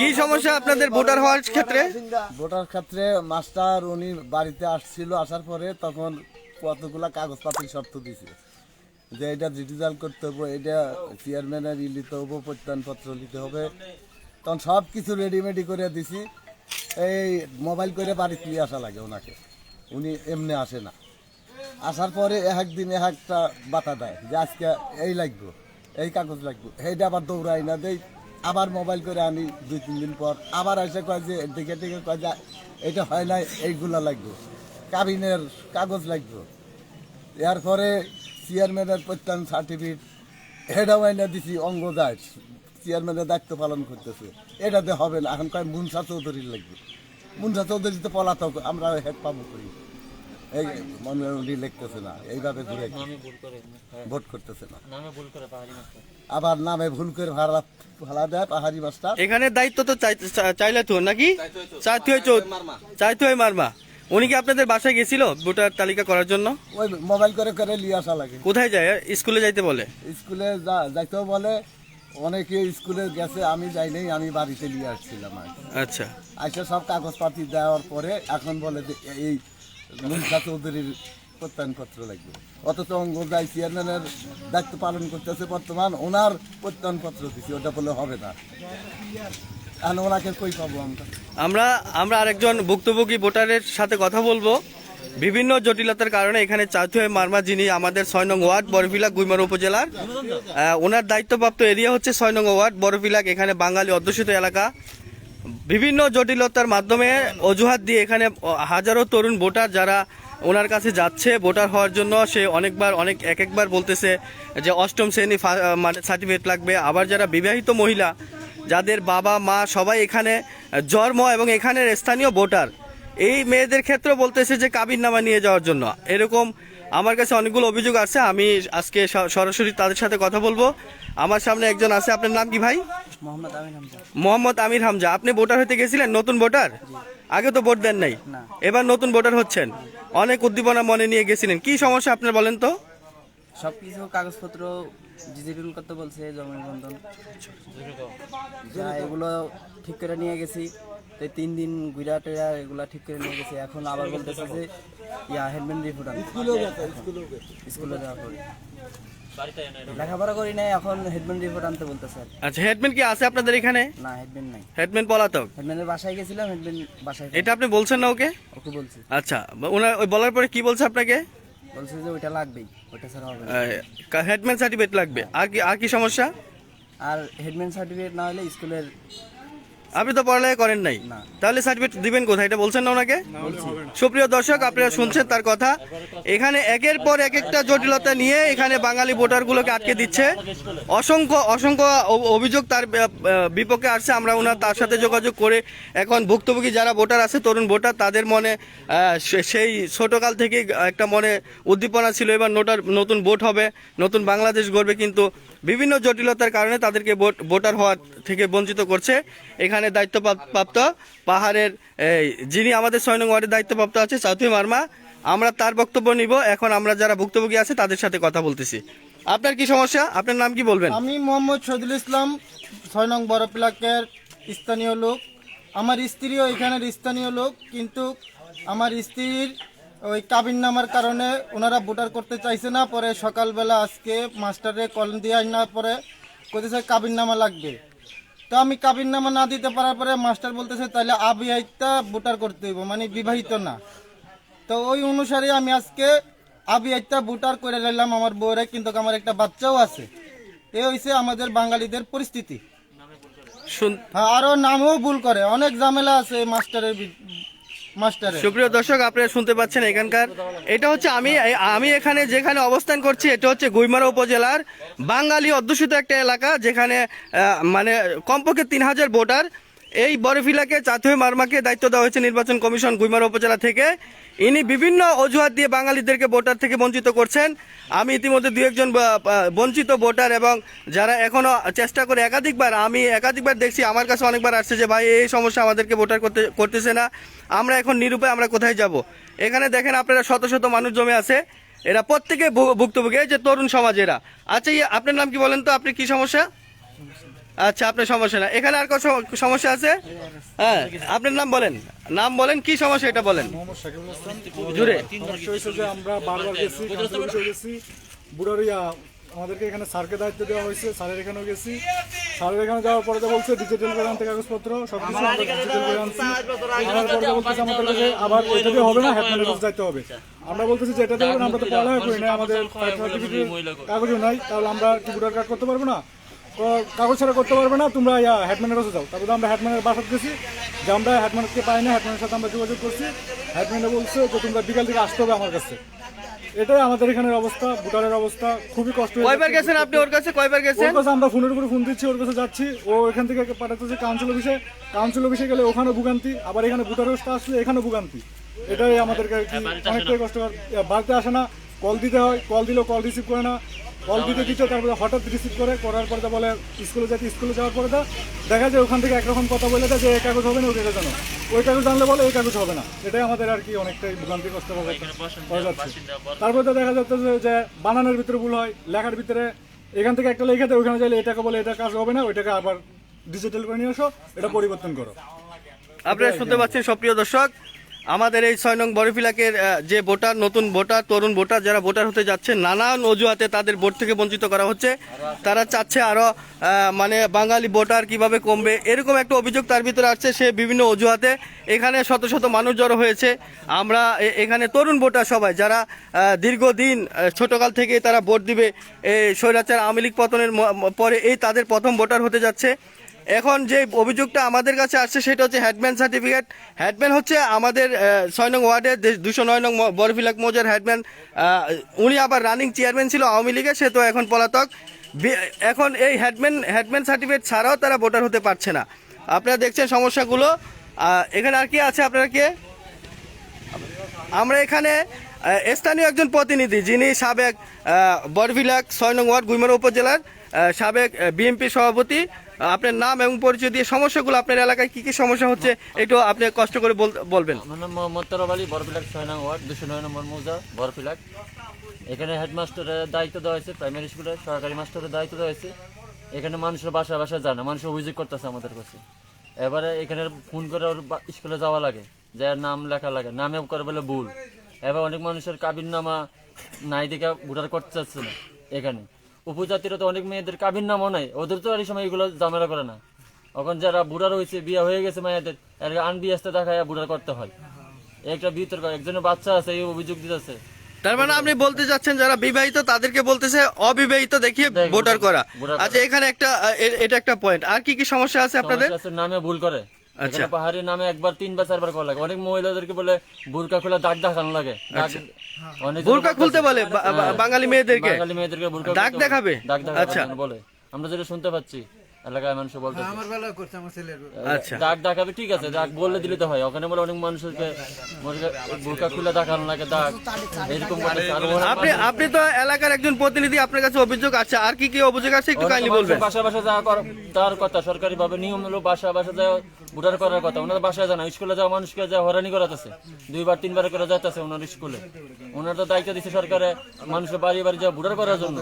কি সমস্যা আপনাদের ভোটার হওয়ার ক্ষেত্রে? ভোটার ক্ষেত্রে মাস্টার উনি বাড়িতে আসছিল, আসার পরে তখন কতগুলা কাগজপাতির শর্ত দিছে যে এটা ডিজিটাল করতে হবে, এটা চেয়ারম্যানের ই নিতে হবে, প্রত্যয়নপত্র নিতে হবে। তখন সব কিছু রেডিমেডি করে দিছি। এই মোবাইল করে বাড়িতে নিয়ে আসা লাগে ওনাকে। উনি এমনি আসে না। আসার পরে এক দিন এক একটা বাতা দেয় যে আজকে এই লাগবে, এই কাগজ লাগবে। এইটা আবার দৌড়াই না, দেই আবার মোবাইল করে আনি দুই তিন দিন পর। আবার এসে কয় যে দিকে দিকে কয় যে এটা হয় না এইগুলা লাগবে। কাবিনের কাগজ লাগবে। এরপরে চেয়ারম্যানের প্রত্যান সার্টিফিকেট হেডাও আইনা দিছি অঙ্গ যায় চেয়ারম্যানের দায়িত্ব পালন করতেছে। এটাতে হবে না। এখন কয় মুনসা চৌধুরীর লাগবে। মুনসা চৌধুরী তো পলাতক আমরা হেড পাবো করি এই মনে লিখতেছে না। এইভাবে ঘুরে ভোট করতেছে না। আবার নামে ভুল করে ভাড়া ভাড়া দেয় পাহাড়ি মাস্টার এখানে দায়িত্ব তো চাই- চাইলে তো নাকি? চাইতে হয় চাইতে হয় মারমা। উনি কি আপনাদের বাসায় গেছিল ভোটার তালিকা করার জন্য? ওই মোবাইল করে করে নিয়ে আসা লাগে। কোথায় যায়? স্কুলে যাইতে বলে? স্কুলে যা- যাইতেও বলে। অনেকে স্কুলে গেছে আমি যাই নাই আমি বাড়িতে নিয়ে আসছিলাম। আচ্ছা। আইসা সব কাগজপাতি দেওয়ার পরে এখন বলে এই মুন্সা চৌধুরীর প্রত্যয়নপত্র লাগবে। অথচ অঙ্গ যাই চেয়ারম্যানের দায়িত্ব পালন করতেছে বর্তমান, ওনার প্রত্যয়নপত্র দিচ্ছি ওটা বলে হবে না। এখন ওনাকে কই পাবো আমরা? আমরা আমরা আরেকজন ভুক্তভোগী ভোটারের সাথে কথা বলব। বিভিন্ন জটিলতার কারণে এখানে চাতুয়ে মারমা যিনি আমাদের ছয় নং ওয়ার্ড বরফিলাক গুইমার উপজেলার। ওনার দায়িত্বপ্রাপ্ত এরিয়া হচ্ছে ছয় নং ওয়ার্ড বরফিলাক এখানে বাঙালি অধ্যুষিত এলাকা। বিভিন্ন জটিলতার মাধ্যমে অজুহাত দিয়ে এখানে হাজারো তরুণ ভোটার যারা ওনার কাছে যাচ্ছে ভোটার হওয়ার জন্য। সে অনেকবার অনেক এক একবার বলতেছে যে অষ্টম শ্রেণি মানে সার্টিফিকেট লাগবে। আবার যারা বিবাহিত মহিলা যাদের বাবা মা সবাই এখানে জন্ম এবং এখানের স্থানীয় ভোটার এই মেয়েদের ক্ষেত্রে বলতেছে যে কাবির নামা নিয়ে যাওয়ার জন্য। এরকম আমার কাছে অনেকগুলো অভিযোগ আছে আমি আজকে সরাসরি তাদের সাথে কথা বলব। আমার সামনে একজন আছে আপনার নাম কি ভাই? মোহাম্মদ আমিন হামজা। মোহাম্মদ আমির হামজা। আপনি ভোটার হতে গেছিলেন নতুন ভোটার? আগে তো ভোট দেন নাই। এবার নতুন ভোটার হচ্ছেন। অনেক উদ্দীপনা মনে নিয়ে গেছিলেন। কি সমস্যা আপনার বলেন তো? সব কিছু কাগজপত্র ডিজিটাল করতে বলছে জমি বন্ধন। যা এগুলো ঠিক করে নিয়ে গেছি। তো এই তিন দিন গুইরা টেরা এগুলো ঠিক করে নিয়ে গেছি। এখন আবার বলতেছে যে ইয়া হেডম্যান রিপোর্ট স্কুলে যাওয়ার পরে। লেখাপড়া করি নাই এখন হেডম্যান রিপোর্ট আনতে বলতেছে। আচ্ছা হেডম্যান কি আছে আপনাদের এখানে? না হেডম্যান নাই। হেডম্যান পলাতক? হেডম্যানের বাসায় গেছিলাম হেডম্যান বাসায় এটা আপনি বলছেন না ওকে? ওকে বলছি। আচ্ছা ওনার ওই বলার পরে কি বলছে আপনাকে? বলছে যে ওইটা লাগবেই ওইটা ছাড়া হবে না। হেডম্যান সার্টিফিকেট লাগবে। আর কি আর কি সমস্যা? আর হেডম্যান সার্টিফিকেট না হলে স্কুলের আপনি তো পড়ালেখা করেন নাই। তাহলে সার্টিফিকেট দিবেন কোথায়? এটা বলছেন না ওনাকে? সুপ্রিয় দর্শক আপনারা শুনছেন তার কথা। এখানে একের পর এক একটা জটিলতা নিয়ে এখানে বাঙালি ভোটারগুলোকে আটকে দিচ্ছে। অসংখ্য অসংখ্য অভিযোগ তার বিপক্ষে আসছে। আমরা ওনার তার সাথে যোগাযোগ করে এখন ভুক্তভোগী যারা ভোটার আছে তরুণ ভোটার তাদের মনে সেই ছোটকাল থেকে একটা মনে উদ্দীপনা ছিল এবার নোটার নতুন ভোট হবে নতুন বাংলাদেশ গড়বে। কিন্তু বিভিন্ন জটিলতার কারণে তাদেরকে ভোট, ভোটার হওয়ার থেকে বঞ্চিত করছে। এখানে দায়িত্বপ্রাপ্ত পাহাড়ের যিনি আমাদের ছয় নং ওয়ার্ডের দায়িত্বপ্রাপ্ত আছে সাউথি মার্মা, আমরা তার বক্তব্য নিব। এখন আমরা যারা ভুক্তভোগী আছে, তাদের সাথে কথা বলতেছি। আপনার কি সমস্যা? আপনার নাম কি বলবেন? আমি মোহাম্মদ শহীদুল ইসলাম ছয় নং বড় প্লাকের স্থানীয় লোক। আমার স্ত্রীও এখানের স্থানীয় লোক, কিন্তু আমার স্ত্রীর ওই কাবিন নামার কারণে ওনারা ভোটার করতে চাইছে না পরে সকালবেলা আজকে মাস্টারে কল দিয়ে আনার পরে কইতেছে কাবিন নামা লাগবে। তো আমি কাবিন নামা না দিতে পারার পরে মাস্টার বলতেছে তাহলে আবিয়াইতা ভোটার করতে হইব মানে বিবাহিত না। তো ওই অনুসারে আমি আজকে আবি একটা ভোটার করে নিলাম আমার বউরে কিন্তু আমার একটা বাচ্চাও আছে। এ হইছে আমাদের বাঙালিদের পরিস্থিতি। শুন- হ্যাঁ আরও নামও ভুল করে অনেক ঝামেলা আছে মাস্টারের সুপ্রিয় দর্শক, আপনারা শুনতে পাচ্ছেন এখানকার। এটা হচ্ছে আমি আমি এখানে যেখানে অবস্থান করছি, এটা হচ্ছে গুইমারা উপজেলার বাঙালি অধ্যুষিত একটা এলাকা, যেখানে মানে কমপক্ষে তিন হাজার ভোটার এই বরফিলাকে চাতুই মার্মাকে দায়িত্ব দেওয়া হয়েছে নির্বাচন কমিশন গুইমারা উপজেলা থেকে। ইনি বিভিন্ন অজুহাত দিয়ে বাঙালিদেরকে ভোটার থেকে বঞ্চিত করছেন। আমি ইতিমধ্যে দু একজন বঞ্চিত ভোটার এবং যারা এখনও চেষ্টা করে একাধিকবার আমি একাধিকবার দেখছি আমার কাছে অনেকবার আসছে যে ভাই এই সমস্যা আমাদেরকে ভোটার করতে করতেছে না। আমরা এখন নিরূপায় আমরা কোথায় যাব? এখানে দেখেন আপনারা শত শত মানুষ জমে আছে। এরা প্রত্যেকে ভুক্তভোগী যে তরুণ সমাজ এরা। আচ্ছা ইয়ে, আপনার নাম কি বলেন তো? আপনি কি সমস্যা? আচ্ছা আপনার সমস্যা না। এখানে আর কোনো সমস্যা আছে? হ্যাঁ আপনার নাম বলেন। নাম বলেন কি সমস্যা এটা বলেন? জুড়ে। আমরা বারবার গেছি বুড়ারিয়া আমাদেরকে এখানে স্যারকে দায়িত্ব দেওয়া হয়েছে স্যারের এখানেও গেছি। স্যারের এখানে যাওয়ার পরে বলছে ডিজিটাল করে আনতে কাগজপত্র সব কিছু ডিজিটাল আবার এটা দিয়ে হবে না হেডম্যানের কাছে যাইতে হবে। আমরা বলতেছি যে এটা দিয়ে হবে না, আমরা তো পড়ালেখা করি না আমাদের কাগজও নাই তাহলে আমরা কি ভোটার কার্ড করতে পারব না? কাগজ ছাড়া করতে পারবে না তোমরা ইয়া হেডম্যানের কাছে যাও। তারপরে আমরা হেডম্যানের বাসাতে গেছি যে আমরা হেডম্যানকে পাই না হেডম্যানের সাথে আমরা যোগাযোগ করছি। হেডম্যানে বলছে যে তোমরা বিকাল থেকে আসতে হবে আমার কাছে। এটাই আমাদের এখানের অবস্থা ভোটারের অবস্থা খুবই কষ্ট কয়বার গেছেন আপনি ওর কাছে? কয়বার গেছেন? ওর কাছে আমরা ফোনের উপরে ফোন দিচ্ছি ওর কাছে যাচ্ছি। ও এখান থেকে পাঠাতেছে কাউন্সিল অফিসে কাউন্সিল অফিসে গেলে ওখানে ভুগান্তি আবার এখানে ভোটার অবস্থা আসলে এখানে ভুগান্তি। এটাই আমাদেরকে অনেকটাই কষ্টকর বাড়িতে আসে না কল দিতে হয় কল দিলেও কল রিসিভ করে না। কল দিতে দিতে তারপরে হঠাৎ রিসিভ করে করার পরে বলে স্কুলে যাতে স্কুলে যাওয়ার পরে দেখা যায় ওখান থেকে একরকম কথা বলে দেয় যে এই কাগজ হবে না ওই কাগজ জানো ওই কাগজ জানলে বলে এই কাগজ হবে না। এটাই আমাদের আর কি অনেকটাই ভোগান্তি কষ্ট হয়ে যাচ্ছে। তারপরে তো দেখা যাচ্ছে যে- যে বানানোর ভিতরে ভুল হয় লেখার ভিতরে এখান থেকে একটা লেখা দেয় ওখানে যাইলে এটাকে বলে এটা কাজ হবে না ওইটাকে আবার ডিজিটাল করে নিয়ে আসো এটা পরিবর্তন করো। আপনারা শুনতে পাচ্ছেন সপ্রিয় দর্শক আমাদের এই ছয় নং বরফিলাকের যে ভোটার নতুন ভোটার তরুণ ভোটার যারা ভোটার হতে যাচ্ছে নানান অজুহাতে তাদের ভোট থেকে বঞ্চিত করা হচ্ছে। তারা চাচ্ছে আরও আহ, মানে বাঙালি ভোটার কীভাবে কমবে এরকম একটা অভিযোগ তার ভিতরে আসছে সে বিভিন্ন অজুহাতে। এখানে শত শত মানুষ জড়ো হয়েছে। আমরা এখানে তরুণ ভোটার সবাই যারা দীর্ঘদিন ছোটকাল থেকে তারা ভোট দিবে এই স্বৈরাচার আওয়ামী লীগ পতনের পরে এই তাদের প্রথম ভোটার হতে যাচ্ছে। এখন যে অভিযোগটা আমাদের কাছে আসছে, সেটা হচ্ছে হেডম্যান সার্টিফিকেট হেডম্যান হচ্ছে আমাদের ছয় নং ওয়ার্ডের দুশো নয় নং বরফিলাক মৌজার হেডম্যান উনি আবার রানিং চেয়ারম্যান ছিল আওয়ামী লীগের, সে তো এখন পলাতক। এখন এই হেডম্যান হেডম্যান সার্টিফিকেট ছাড়াও তারা ভোটার হতে পারছে না। আপনারা দেখছেন সমস্যাগুলো। এখানে আর কি আছে আপনারা কে? আমরা এখানে স্থানীয় একজন প্রতিনিধি, যিনি সাবেক বরভিলাক ছয় নং ওয়ার্ড গুইমারা উপজেলার। সাবেক বিএনপি সভাপতি আপনার নাম এবং পরিচয় দিয়ে সমস্যাগুলো আপনার এলাকায় কি কি সমস্যা হচ্ছে একটু আপনি কষ্ট করে বল- বলবেন। ছয় দুশো নয় এখানে হেডমাস্টারের দায়িত্ব দেওয়া হয়েছে প্রাইমারি স্কুলে সরকারি মাস্টারের দায়িত্ব দেওয়া হয়েছে। এখানে মানুষের বাসা বাসা যায় না মানুষ অভিযোগ করতেছে আমাদের কাছে। এবারে এখানে ফোন করে ওর স্কুলে যাওয়া লাগে, যে নাম লেখা লাগে, নামে করে বলে ভুল। এবার অনেক মানুষের কাবির নামা নাই দেখে ভোটার করতে চাচ্ছে না, এখানে। উপজাতিরা তো অনেক মেয়েদের কাবির নামও নাই। ওদের তো আর এই সময় এগুলো ঝামেলা করে না। এখন যারা বুড়ার হয়েছে বিয়ে হয়ে গেছে মায়েদের এর আনবিয়াসতে দেখায় বুড়ার করতে হয়। একটা বিতর্ক একজনের বাচ্চা আছে এই অভিযোগ দিতেছে। তার মানে আপনি বলতে যাচ্ছেন যারা বিবাহিত তাদেরকে বলতেছে অবিবাহিত দেখিয়ে ভোটার করা। আচ্ছা এখানে একটা এটা একটা পয়েন্ট আর কি কি সমস্যা আছে আপনাদের? নামে ভুল করে। আচ্ছা। পাহাড়ি নামে একবার তিনবার চারবার করা লাগে। অনেক মহিলাদেরকে বলে বুরকা খোলা দাগ দেখানো লাগে। আচ্ছা। বোরকা খুলতে বলে বা- বাঙালি মেয়েদেরকে? বাঙালি মেয়েদেরকে বুরকা দাগ দেখাবে? দাগ দেখাবে আচ্ছা। বলে। আমরা যেটা শুনতে পাচ্ছি এলাকায় মানুষ বলতে আচ্ছা। দাগ দেখাবে ঠিক আছে দাগ বললে দিলে তো হয়। ওখানে বলে অনেক মানুষকে বুরকা খুলে দেখানো লাগে দাগ এরকম। আপনি আপনি তো এলাকার একজন প্রতিনিধি আপনার কাছে অভিযোগ আছে। আর কি কি অভিযোগ আছে একটু কাইন্ডলি বলবেন। বাসা বাসা যাওয়া কর- তার কথা সরকারি ভাবে নিয়ম হলো বাসা বাসা যাওয়া ভোটার করার কথা। ওনার বাসায় জানা স্কুলে যাওয়া মানুষকে যা হরানি করাতেছে। দুইবার, তিনবার করে যাইতেছে ওনার স্কুলে। ওনার তো দায়িত্ব দিচ্ছে সরকারে মানুষের বাড়ি বাড়ি যাওয়া, ভোটার করার জন্য।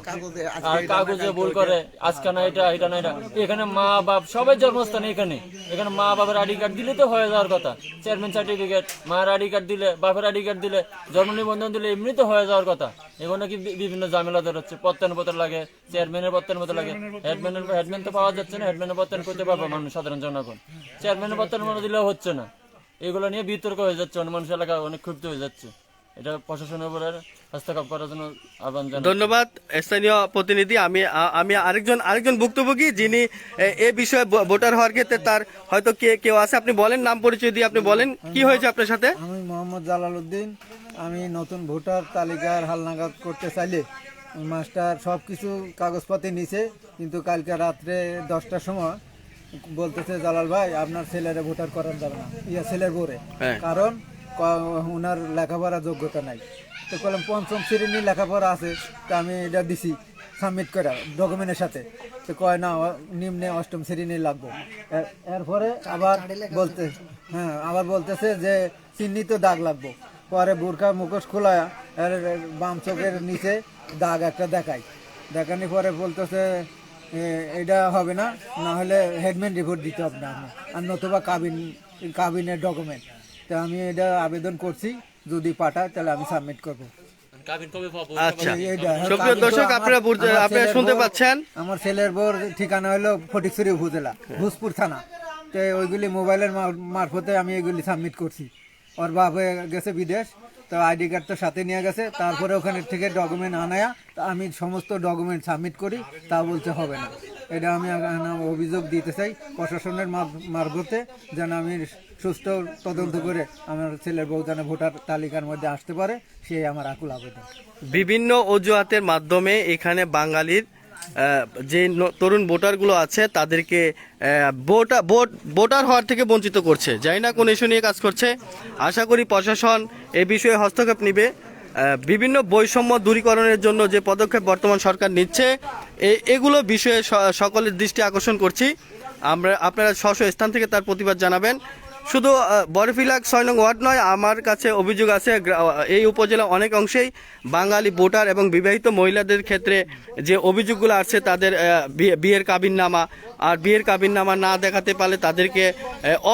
আর কাগজে ভুল করে, আজকে না এটা এটা না এটা। এখানে মা বাপ, সবাই জন্মস্থান এখানে। এখানে মা বাবার আইডি কার্ড দিলে তো হয়ে যাওয়ার কথা। চেয়ারম্যান সার্টিফিকেট, মায়ের আইডি কার্ড দিলে, বাপের আইডি কার্ড দিলে, জন্ম নিবন্ধন দিলে এমনি তো হয়ে যাওয়ার কথা। এখানে কি বিভিন্ন ঝামেলা ধর হচ্ছে। প্রত্যান পত্র লাগে, চেয়ারম্যানের প্রত্যান পত্র লাগে। হেডম্যানের হেডম্যান তো পাওয়া যাচ্ছে না হেডম্যানের প্রত্যান করতে পারবে মানুষ, সাধারণ জনগণ। চেয়ারম্যানের প্রত্যান মনে দিলেও হচ্ছে না। এগুলো নিয়ে বিতর্ক হয়ে যাচ্ছে মানুষ এলাকা অনেক ক্ষুব্ধ হয়ে যাচ্ছে। এটা প্রশাসনের উপরে হস্তক্ষেপ করার জন্য আহ্বান জানাই ধন্যবাদ স্থানীয় প্রতিনিধি। আমি আমি আরেকজন আরেকজন ভুক্তভোগী যিনি এ বিষয়ে ভোটার হওয়ার ক্ষেত্রে তার হয়তো কে কেউ আছে। আপনি বলেন নাম পরিচয় দিয়ে আপনি বলেন। কি হয়েছে আপনার সাথে? আমি মোহাম্মদ জালাল উদ্দিন। আমি নতুন ভোটার তালিকার হালনাগাদ করতে চাইলে মাস্টার সব কিছু কাগজপাতি নিছে কিন্তু কালকে রাত্রে দশটার সময় বলতেছে জালাল ভাই আপনার ছেলের ভোটার করার যাবে না। ইয়া ছেলের বোরে হ্যাঁ। কারণ ওনার লেখাপড়া যোগ্যতা নাই। তো বললাম পঞ্চম শ্রেণির লেখাপড়া আছে তা আমি এটা দিছি সাবমিট করা ডকুমেন্টের সাথে। তো কয় না নিম্নে অষ্টম শ্রেণি লাগবে। এরপরে আবার বলতে হ্যাঁ আবার বলতেছে যে চিহ্নিত দাগ লাগবো। পরে বোরখা মুখোশ খোলা বাম চোখের নিচে দাগ একটা দেখায়। দেখানি পরে বলতেছে এটা হবে না না হলে হেডম্যান রিপোর্ট দিতে হবে না আমি। আর নতুবা কাবিন কাবিনের ডকুমেন্ট তো আমি এটা আবেদন করছি যদি পাঠায় তাহলে আমি সাবমিট করব। কাবিন কবে পাবো? আচ্ছা। আমার ছেলের বোর ঠিকানা হলো ফটিকছড়ি উপজেলা ভোজপুর থানা। তো ওইগুলি মোবাইলের মারফতে আমি এগুলি সাবমিট করছি। ওর বাপ হয়ে গেছে বিদেশ তো আইডি কার্ড তো সাথে নিয়ে গেছে, তারপরে ওখানে থেকে ডকুমেন্ট আনায়া, তা আমি সমস্ত ডকুমেন্ট সাবমিট করি, তা বলতে হবে না। এটা আমি অভিযোগ দিতে চাই প্রশাসনের মার- মারফতে, যেন আমি সুস্থ তদন্ত করে আমার ছেলের বউ যেন ভোটার তালিকার মধ্যে আসতে পারে, সেই আমার আকুল আবেদন। বিভিন্ন অজুহাতের মাধ্যমে এখানে বাঙালির যে তরুণ ভোটারগুলো আছে, তাদেরকে ভোটা, ভোট, ভোটার হওয়ার থেকে বঞ্চিত করছে। জানি না কোন ইস্যু নিয়ে কাজ করছে। আশা করি প্রশাসন এ বিষয়ে হস্তক্ষেপ নিবে। বিভিন্ন বৈষম্য দূরীকরণের জন্য যে পদক্ষেপ বর্তমান সরকার নিচ্ছে এগুলো বিষয়ে সকলের দৃষ্টি আকর্ষণ করছি। আমরা, আপনারা স্ব স্থান থেকে তার প্রতিবাদ জানাবেন। শুধু বরফিলাক ছয় নং ওয়ার্ড নয়, আমার কাছে অভিযোগ আছে এই উপজেলা অনেক অংশেই বাঙালি ভোটার এবং বিবাহিত মহিলাদের ক্ষেত্রে যে অভিযোগগুলো আছে তাদের বিয়ের কাবিন নামা আর বিয়ের কাবিন নামা না দেখাতে পারলে তাদেরকে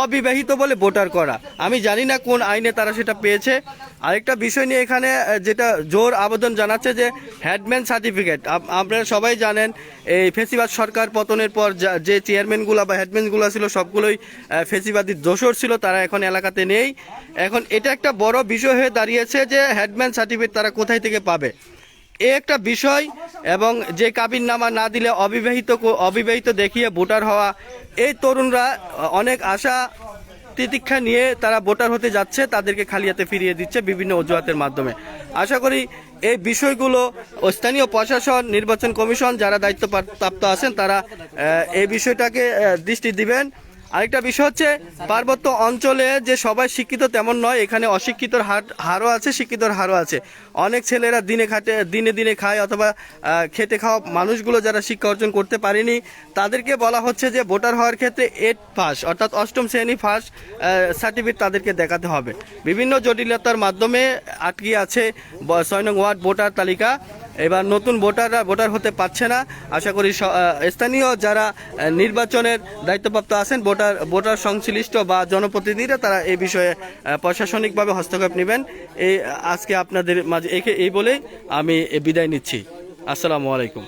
অবিবাহিত বলে ভোটার করা। আমি জানি না কোন আইনে তারা সেটা পেয়েছে আরেকটা বিষয় নিয়ে এখানে যেটা জোর আবেদন জানাচ্ছে যে হ্যাডম্যান সার্টিফিকেট আপনারা সবাই জানেন, এই ফেসিবাদ সরকার পতনের পর যা- চেয়ারম্যানগুলো বা হেডম্যানগুলো ছিল, সবগুলোই ফেসিবাদী দোষর ছিল, তারা এখন এলাকাতে নেই। এখন এটা একটা বড় বিষয় হয়ে দাঁড়িয়েছে যে হেডম্যান সার্টিফিকেট তারা কোথায় থেকে পাবে। এ একটা বিষয়, এবং যে কাবিন নামা না দিলে অবিবাহিত অবিবাহিত দেখিয়ে ভোটার হওয়া, এই তরুণরা অনেক আশা তিতিক্ষা নিয়ে তারা ভোটার হতে যাচ্ছে, তাদেরকে খালি হাতে ফিরিয়ে দিচ্ছে বিভিন্ন অজুহাতের মাধ্যমে। আশা করি এই বিষয়গুলো স্থানীয় প্রশাসন, নির্বাচন কমিশন যারা দায়িত্ব প্রাপ্ত আছেন তারা এই বিষয়টাকে দৃষ্টি দিবেন। আরেকটা বিষয় হচ্ছে, পার্বত্য অঞ্চলে যে সবাই শিক্ষিত তেমন নয়, এখানে অশিক্ষিতর হার হারও আছে, শিক্ষিতর হারও আছে। অনেক ছেলেরা দিনে খাটে, দিনে দিনে খায় অথবা খেতে খাওয়া মানুষগুলো যারা শিক্ষা অর্জন করতে পারেনি, তাদেরকে বলা হচ্ছে যে ভোটার হওয়ার ক্ষেত্রে এইট পাস অর্থাৎ অষ্টম শ্রেণি পাস সার্টিফিকেট তাদেরকে দেখাতে হবে। বিভিন্ন জটিলতার মাধ্যমে আটকে আছে ছয় নং ওয়ার্ড ভোটার তালিকা। এবার নতুন ভোটাররা ভোটার হতে পারছে না। আশা করি স্থানীয় যারা নির্বাচনের দায়িত্বপ্রাপ্ত আছেন, ভোটার ভোটার সংশ্লিষ্ট বা জনপ্রতিনিধিরা, তারা এই বিষয়ে প্রশাসনিকভাবে হস্তক্ষেপ নেবেন। এই আজকে আপনাদের মাঝে এই বলেই আমি বিদায় নিচ্ছি। আসসালামু আলাইকুম।